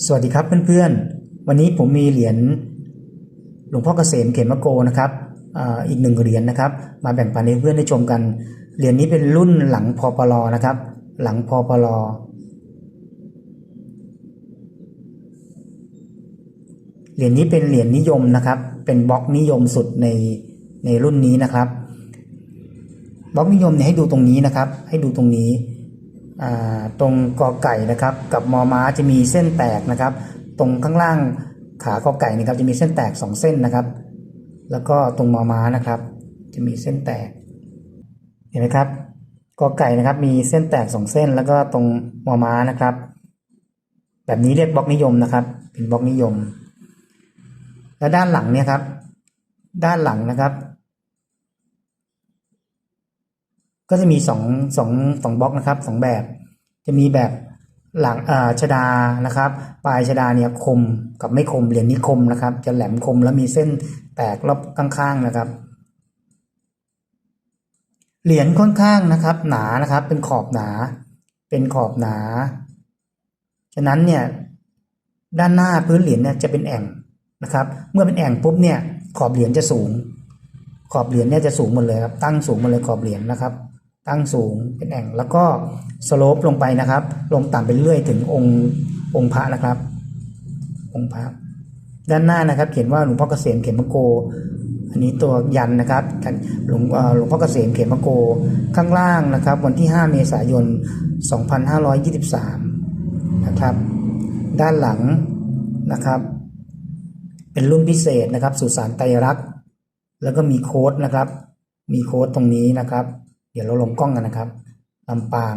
สวัสดีครับเพื่อนๆ วันนี้ผมมีเหรียญหลวงพ่อเกษมเขมโกนะครับอีกหนึ่งเหรียญนะครับ มาแบ่งปันให้เพื่อนได้ชมกัน เหรียญนี้เป็นรุ่นหลังพอปลอนะครับ หลังพอปลอเหรียญนี้เป็นเหรียญนิยมนะครับ เป็นบล็อกนิยมสุดในในรุ่นนี้นะครับ บล็อกนิยมเนี่ยให้ดูตรงนี้นะครับ ให้ดูตรงนี้ ตรงกอไก่นะครับกับมอม้าจะมีเส้นแตกนะครับ ตรงข้างล่างขากอไก่นะครับจะมีเส้นแตกสองเส้นนะครับ แล้วก็ตรงมอม้านะครับ จะมีเส้นแตก เห็นไหมครับกอไก่นะครับมีเส้นแตกสองเส้น แล้วก็ตรงมอม้านะครับ แบบนี้เรียกบล็อกนิยมนะครับเป็นบล็อกนิยม แล้วด้านหลังเนี่ยครับ ด้านหลังนะครับ ก็จะมีสองสองสองบล็อกนะครับสองแบบ จะมีแบบหลังอ่าชดานะครับ ปลายชดาเนี่ยคมกับไม่คมเหรียญนี้คมนะครับ จะแหลมคมแล้วมีเส้นแตกรอบข้างๆนะครับ เหรียญค่อนข้างนะครับ หนานะครับ เป็นขอบหนา เป็นขอบหนา ฉะนั้นเนี่ยด้านหน้าพื้นเหรียญเนี่ยจะเป็นแอ่งนะครับ เมื่อเป็นแอ่งปุ๊บเนี่ยขอบเหรียญจะสูง ขอบเหรียญเนี่ยจะสูงหมดเลยครับตั้งสูงหมดเลยขอบเหรียญนะครับ ตั้งสูงเป็นแอ่งแล้วก็สโลปลงไปนะครับ ลงต่ำไปเรื่อยถึงองค์องค์พระนะครับ องค์พระด้านหน้านะครับ เขียนว่าหลวงพ่อเกษมเขมโก อันนี้ตัวยันนะครับหลวงหลวงพ่อเกษมเขมโก ข้างล่างนะครับ วันที่ 5 เมษายน 2523 นะครับ ด้านหลังนะครับ เป็นรุ่นพิเศษนะครับ สุสานไตรรักษ์แล้วก็มีโค้ดนะครับ มีโค้ดตรงนี้นะครับ เดี๋ยวเราลงกล้องกันนะครับลำปาง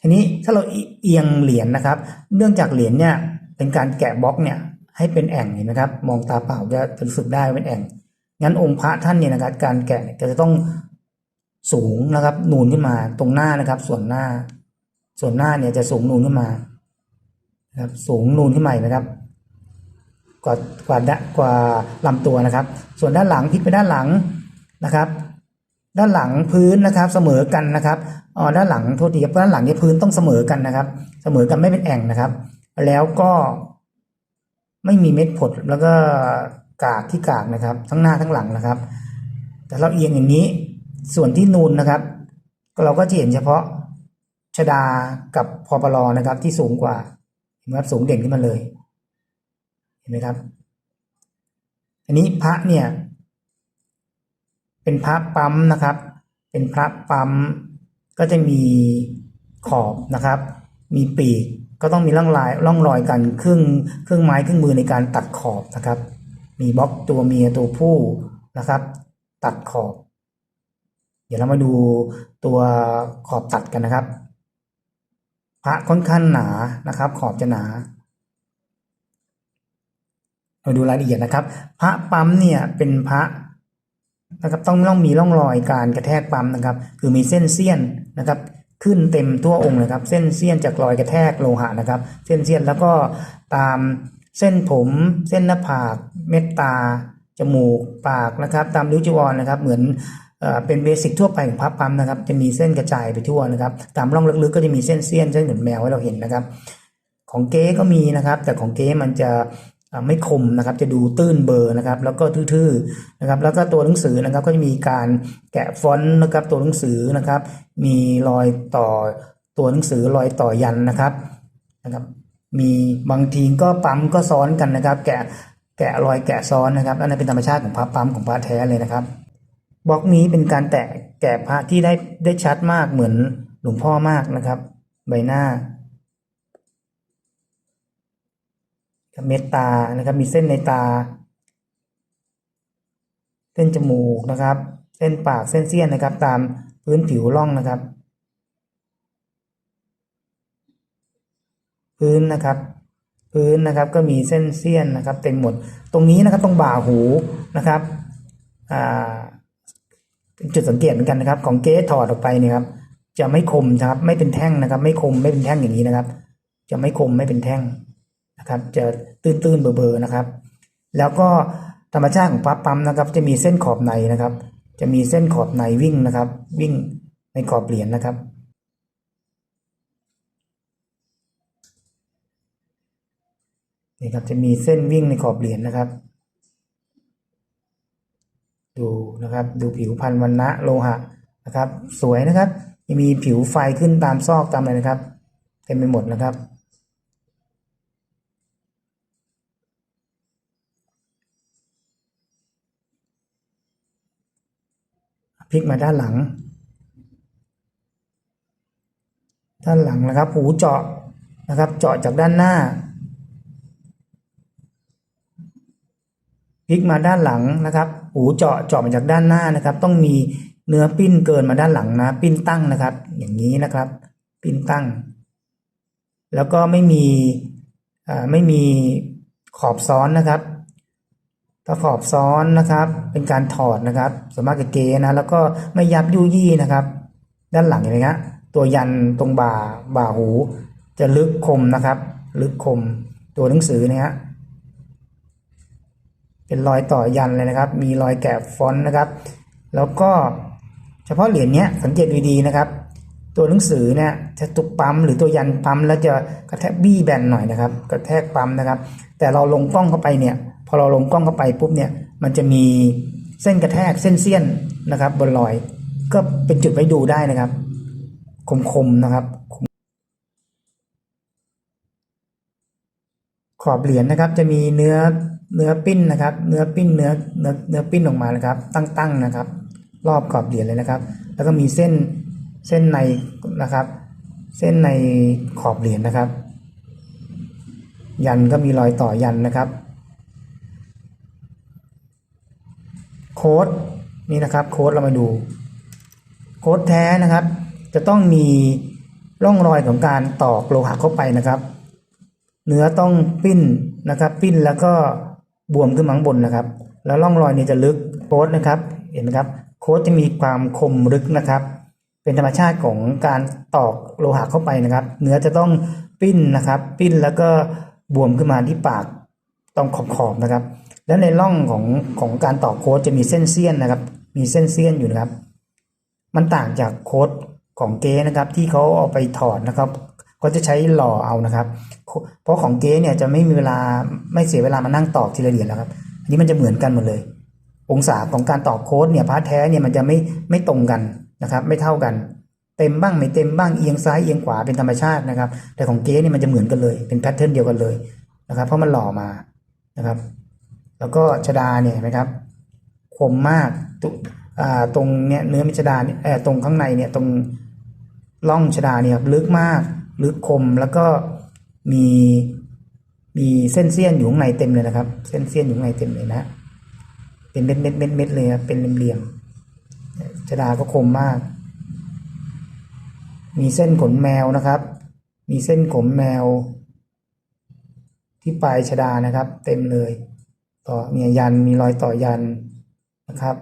ทีนี้ถ้าเราเอียงเหรียญนะครับ เนื่องจากเหรียญเนี่ยเป็นการแกะบล็อกเนี่ยให้เป็นแอ่งเห็นไหมครับ มองตาเปล่าจะรู้สึกได้เป็นแอ่ง งั้นองค์พระท่านเนี่ยนะครับ การแกะจะต้องสูงนะครับนูนขึ้นมาตรงหน้านะครับ ส่วนหน้า ส่วนหน้าเนี่ยจะสูงนูนขึ้นมาครับสูงนูนขึ้นมานะครับกว่ากว่ากว่าลำตัวนะครับ ส่วนด้านหลังพลิกไปด้านหลังนะครับ ด้านหลังพื้นนะครับเสมอกันนะครับอ๋อด้านหลังโทษทีครับด้านหลังเนี่ยพื้นต้องเสมอกันนะครับ เสมอกันไม่เป็นแอ่งนะครับ แล้วก็ไม่มีเม็ดผดแล้วก็กากที่กากนะครับ ทั้งหน้าทั้งหลังนะครับ แต่เราเอียงอย่างนี้ส่วนที่นูนนะครับ เราก็จะเห็นเฉพาะชดากับพอปลอนะครับ ที่สูงกว่าเห็นไหมครับสูงเด่นขึ้นมาเลย เห็นไหมครับ อันนี้พระเนี่ย เป็นพระปั๊มนะครับ เป็นพระปั๊มก็จะมีขอบนะครับ มีปีกก็ต้องมีร่องรอยร่องรอยกันเครื่องเครื่องไม้เครื่องมือในการตัดขอบนะครับ มีบล็อกตัวเมียตัวผู้นะครับ ตัดขอบ เดี๋ยวเรามาดูตัวขอบตัดกันนะครับ พระค่อนข้างหนานะครับ ขอบจะหนามาดูรายละเอียดนะครับ พระปั๊มเนี่ยเป็นพระ นะครับต้องต้องมีร่องรอยการกระแทกปั๊มนะครับ คือมีเส้นเสี้ยนนะครับ ขึ้นเต็มทั่วองค์เลยครับ เส้นเสี้ยนจากรอยกระแทกโลหะนะครับ เส้นเสี้ยนแล้วก็ตามเส้นผม เส้นหน้าผากเม็ดตาจมูกปากนะครับ ตามริ้วจีวรนะครับ เหมือนเอ่อเป็นเบสิกทั่วไปของพระปั๊มนะครับ จะมีเส้นกระจายไปทั่วนะครับ ตามร่องลึกๆก็จะมีเส้นเสี้ยนเส้นเหมือนแมวให้เราเห็นนะครับ ของเก๊ก็มีนะครับ แต่ของเก๊มันจะ ไม่คมนะครับจะดูตื้นเบอร์นะครับ แล้วก็ทื่อๆนะครับ แล้วก็ตัวหนังสือนะครับก็จะมีการแกะฟอนต์นะครับตัวหนังสือนะครับ มีรอยต่อตัวหนังสือรอยต่อยันนะครับนะครับ มีบางทีก็ปั๊มก็ซ้อนกันนะครับ แกะแกะรอยแกะซ้อนนะครับอันนั้นเป็นธรรมชาติของพระปั๊มของพระแท้เลยนะครับบล็อกนี้เป็นการแตะแกะพระที่ได้ได้ชัดมากเหมือนหลวงพ่อมากนะครับ ใบหน้า เม็ดตานะครับมีเส้นในตา เส้นจมูกนะครับ เส้นปากเส้นเสี้ยนนะครับ ตามพื้นผิวร่องนะครับ พื้นนะครับ พื้นนะครับก็มีเส้นเสี้ยนนะครับ เต็มหมดตรงนี้นะครับตรงบ่าหูนะครับอ่าเป็นจุดสังเกตเหมือนกันนะครับ ของเก๊ถอดออกไปเนี่ยครับ จะไม่คมนะครับ ไม่เป็นแท่งนะครับ ไม่คมไม่เป็นแท่งอย่างนี้นะครับ จะไม่คมไม่เป็นแท่ง นะครับ จะตื้นๆเบอร์ๆนะครับ แล้วก็ธรรมชาติของปั๊บปั๊มนะครับ จะมีเส้นขอบในนะครับ จะมีเส้นขอบในวิ่งนะครับ วิ่งในขอบเหรียญนะครับนี่ครับจะมีเส้นวิ่งในขอบเหรียญนะครับ ดูนะครับ ดูผิวพันธุ์วันนะโลหะนะครับ สวยนะครับยังมีผิวไฟขึ้นตามซอกตามอะไรนะครับเต็มไปหมดนะครับ ลิกมาด้านหลัง ด้านหลังนะครับ หูเจาะนะครับ เจาะจากด้านหน้าพลิกมาด้านหลังนะครับ หูเจาะเจาะมาจากด้านหน้านะครับ ต้องมีเนื้อปิ้นเกินมาด้านหลังนะ ปิ้นตั้งนะครับ อย่างนี้นะครับ ปิ้นตั้ง แล้วก็ไม่มีไม่มีขอบซ้อนนะครับ ถ้าขอบซ้อนนะครับ เป็นการถอดนะครับสมากจะเกนะแล้วก็ไม่ยับยุยี่นะครับ ด้านหลังเห็นไหมครับตัวยันตรงบ่าบ่าหู จะลึกคมนะครับ ลึกคมตัวหนังสือเนะฮะเป็นรอยต่อยันเลยนะครับ มีรอยแกะฟอนต์นะครับ แล้วก็เฉพาะเหรียญเนี้ยสังเกตดีๆนะครับ ตัวหนังสือเนี่ยจะตุกปั๊มหรือตัวยันปั๊มแล้วจะกระแทกบี้แบนหน่อยนะครับ กระแทกปั๊มนะครับ แต่เราลงกล้องเข้าไปเนี่ยพอเราลงกล้องเข้าไปปุ๊บเนี่ยมันจะมีเส้นกระแทกเส้นเสี้ยนนะครับ บนรอย ก็เป็นจุดไว้ดูได้นะครับ คมๆนะครับขอบเหรียญนะครับจะมีเนื้อเนื้อปิ้นนะครับ เนื้อปิ้นเนื้อเนื้อเนื้อปิ้นออกมานะครับ ตั้งๆนะครับ รอบขอบเหรียญเลยนะครับ แล้วก็มีเส้น เส้นในนะครับ เส้นในขอบเหรียญนะครับ ยันก็มีรอยต่อยันนะครับ โค้ดนี่นะครับโค้ดเรามาดู โค้ดแท้นะครับ จะต้องมีร่องรอยของการตอกโลหะเข้าไปนะครับ เนื้อต้องปิ้นนะครับ ปิ้นแล้วก็บวมขึ้นมาข้างบนนะครับ แล้วร่องรอยนี้จะลึกโค้ดนะครับ เห็นไหมครับ โค้ดจะมีความคมลึกนะครับ เป็นธรรมชาติของการตอกโลหะเข้าไปนะครับ เนื้อจะต้องปิ้นนะครับ ปิ้นแล้วก็บวมขึ้นมาที่ปากตรงขอบๆนะครับ แล้วในร่องของของการตอกโค้ดจะมีเส้นเสี้ยนนะครับ มีเส้นเสี้ยนอยู่นะครับ มันต่างจากโค้ดของเก๊นะครับ ที่เขาเอาไปถอดนะครับก็จะใช้หล่อเอานะครับ เพราะของเก๊เนี่ยจะไม่มีเวลาไม่เสียเวลามานั่งตอกทีละเหรียญแล้วครับอันนี้มันจะเหมือนกันหมดเลย องศาของการตอกโค้ดเนี่ยพาร์ทแท้เนี่ยมันจะไม่ไม่ตรงกัน นะครับ ไม่เท่ากัน เต็มบ้างไม่เต็มบ้างเอียงซ้ายเอียงขวาเป็นธรรมชาตินะครับ แต่ของเก๊เนี่ยมันจะเหมือนกันเลยเป็นแพทเทิร์นเดียวกันเลยนะครับ เพราะมันหล่อมานะครับ แล้วก็ชดาเนี่ยนไหมครับคมมากตุอ่าตรงเนี้ยเนื้อมิชดาเนี่ยเออตรงข้างในเนี่ยตรงร่องชดาเนี่ยครับลึกมาก ลึกคมแล้วก็มีมีเส้นเสี้ยนอยู่ข้างในเต็มเลยนะครับ เส้นเสี้ยนอยู่ข้างในเต็มเลยนะเป็นเม็ดเม็ดเม็ดเม็ดเลยครับเป็นเหลี่ยม ชดาก็คมมาก มีเส้นขนแมวนะครับ มีเส้นขนแมว ที่ปลายชดานะครับ เต็มเลย ต่อเนี่ยยันมีรอยต่อยันนะครับ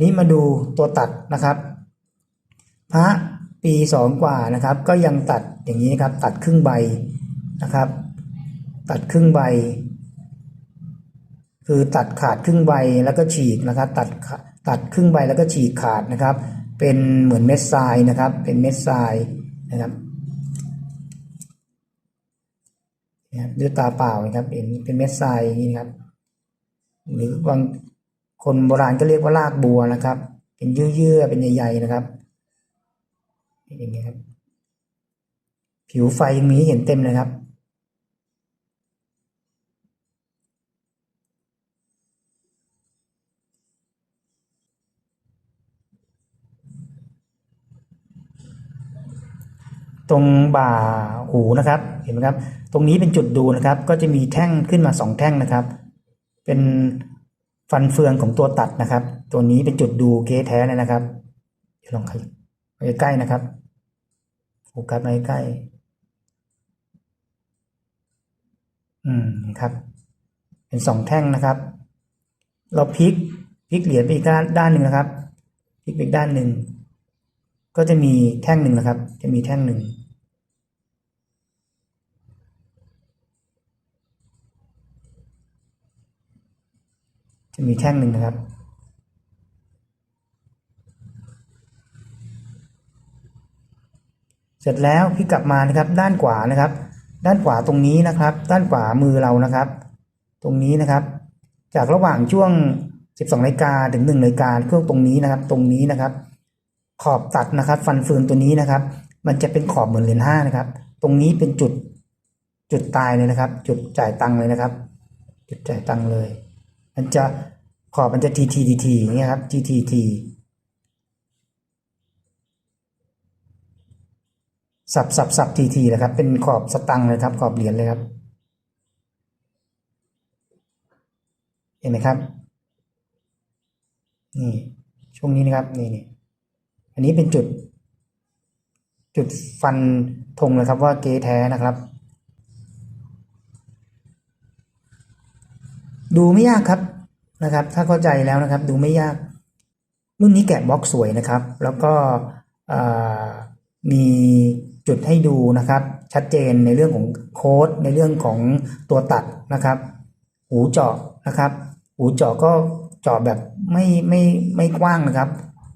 นี้มาดูตัวตัดนะครับ พระปีสองกว่านะครับ ก็ยังตัดอย่างนี้นะครับ ตัดครึ่งใบนะครับ ตัดครึ่งใบ คือตัดขาดครึ่งใบแล้วก็ฉีกนะครับ ตัดตัดครึ่งใบแล้วก็ฉีกขาดนะครับ เป็นเหมือนเม็ดทรายนะครับ เป็นเม็ดทรายนะครับด้วยตาเปล่านะครับเห็นเป็นเม็ดทรายอย่างนี้นะครับ หรือบางคนโบราณก็เรียกว่ารากบัวนะครับ เป็นเยื่อๆเป็นใหญ่ๆนะครับอย่างนี้ครับ ผิวไฟยังนี้เห็นเต็มเลยครับ ตรงบ่าหูนะครับ เห็นไหมครับ ตรงนี้เป็นจุดดูนะครับ ก็จะมีแท่งขึ้นมาสองแท่งนะครับ เป็นฟันเฟืองของตัวตัดนะครับ ตัวนี้เป็นจุดดูเกแท้เลยนะครับเดี๋ยวลองขยับไปใกล้นะครับโฟกัสมาใกล้ อืมครับ เป็นสองแท่งนะครับ เราพลิกพลิกเหรียญไปอีกด้านด้านหนึ่งนะครับ พลิกไปอีกด้านหนึ่ง ก็จะมีแท่งหนึ่งนะครับ จะมีแท่งหนึ่ง จะมีแท่งหนึ่งนะครับ เสร็จแล้วพี่กลับมานะครับ ด้านขวานะครับ ด้านขวาตรงนี้นะครับ ด้านขวามือเรานะครับ ตรงนี้นะครับ จากระหว่างช่วง 12นาฬิกาถึง1นาฬิกาช่วงตรงนี้นะครับ ตรงนี้นะครับ ขอบตัดนะครับ ฟันเฟืองตัวนี้นะครับ มันจะเป็นขอบเหมือนเหรียญห้านะครับ ตรงนี้เป็นจุดจุดตายเลยนะครับ จุดจ่ายตังค์เลยนะครับ จุดจ่ายตังค์เลย มันจะขอบมันจะทีทีทีทีอย่างเงี้ยครับทีทีทีสับสับสับทีทีนะครับ เป็นขอบสตังค์เลยครับ ขอบเหรียญเลยครับ เห็นไหมครับ นี่ช่วงนี้นะครับ นี่นี่ อันนี้เป็นจุด จุดฟันธงเลยครับว่าเก๊แท้นะครับ ดูไม่ยากครับนะครับ ถ้าเข้าใจแล้วนะครับ ดูไม่ยาก รุ่นนี้แกะบล็อกสวยนะครับ แล้วก็มีจุดให้ดูนะครับ ชัดเจนในเรื่องของโค้ดในเรื่องของตัวตัดนะครับ หูเจาะนะครับ หูเจาะก็เจาะแบบไม่ไม่ไม่กว้างนะครับ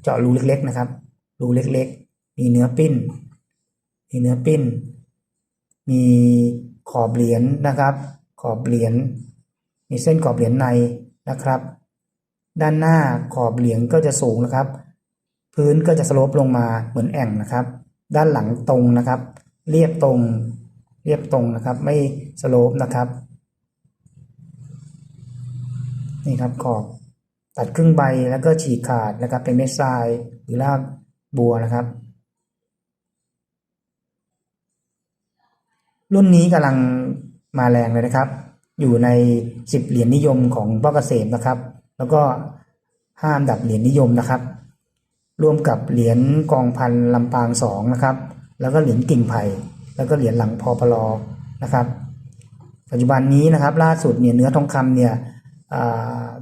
เจาะรูเล็กๆนะครับ รูเล็กๆ มีเนื้อปิ้น มีเนื้อปิ้น มีขอบเหรียญนะครับ ขอบเหรียญ มีเส้นขอบเหรียญในนะครับ ด้านหน้าขอบเหรียญก็จะสูงนะครับ พื้นก็จะสโลปลงมาเหมือนแอ่งนะครับ ด้านหลังตรงนะครับ เรียบตรง เรียบตรงนะครับ ไม่สโลปนะครับ นี่ครับขอบตัดครึ่งใบแล้วก็ฉีกขาดนะครับเป็นเม็ดทรายหรือราก บัวนะครับ รุ่นนี้กำลังมาแรงเลยนะครับ อยู่ใน 10 เหรียญนิยมของพ่อเกษมนะครับ แล้วก็ห้าอันดับเหรียญนิยมนะครับ ร่วมกับเหรียญกองพันลำปางสองนะครับ แล้วก็เหรียญกิ่งไผ่แล้วก็เหรียญหลังพอพลอนะครับ ปัจจุบันนี้นะครับ ล่าสุดเนี่ยเนื้อทองคำเนี่ย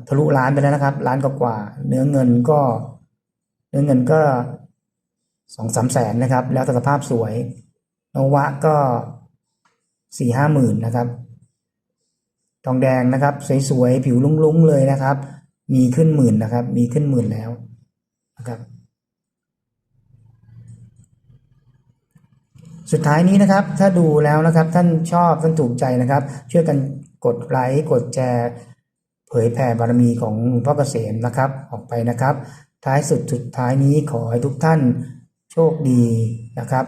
ทะลุล้านไปแล้วนะครับล้านกว่าเนื้อเงินก็เนื้อเงินก็ สองสามแสนนะครับ แล้วแต่สภาพสวยนวะก็สี่ห้าหมื่นนะครับ ทองแดงนะครับ สวยๆ ผิวลุ้งๆ เลยนะครับ มีขึ้นหมื่นนะครับ มีขึ้นหมื่นแล้วนะครับสุดท้ายนี้นะครับ ถ้าดูแล้วนะครับ ท่านชอบท่านถูกใจนะครับ ช่วยกันกดไลค์กดแชร์เผยแผ่บารมีของหลวงพ่อเกษมนะครับ ออกไปนะครับ ท้ายสุดสุดท้ายนี้ขอให้ทุกท่าน โชคดีนะครับ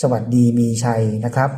สวัสดีมีชัยนะครับ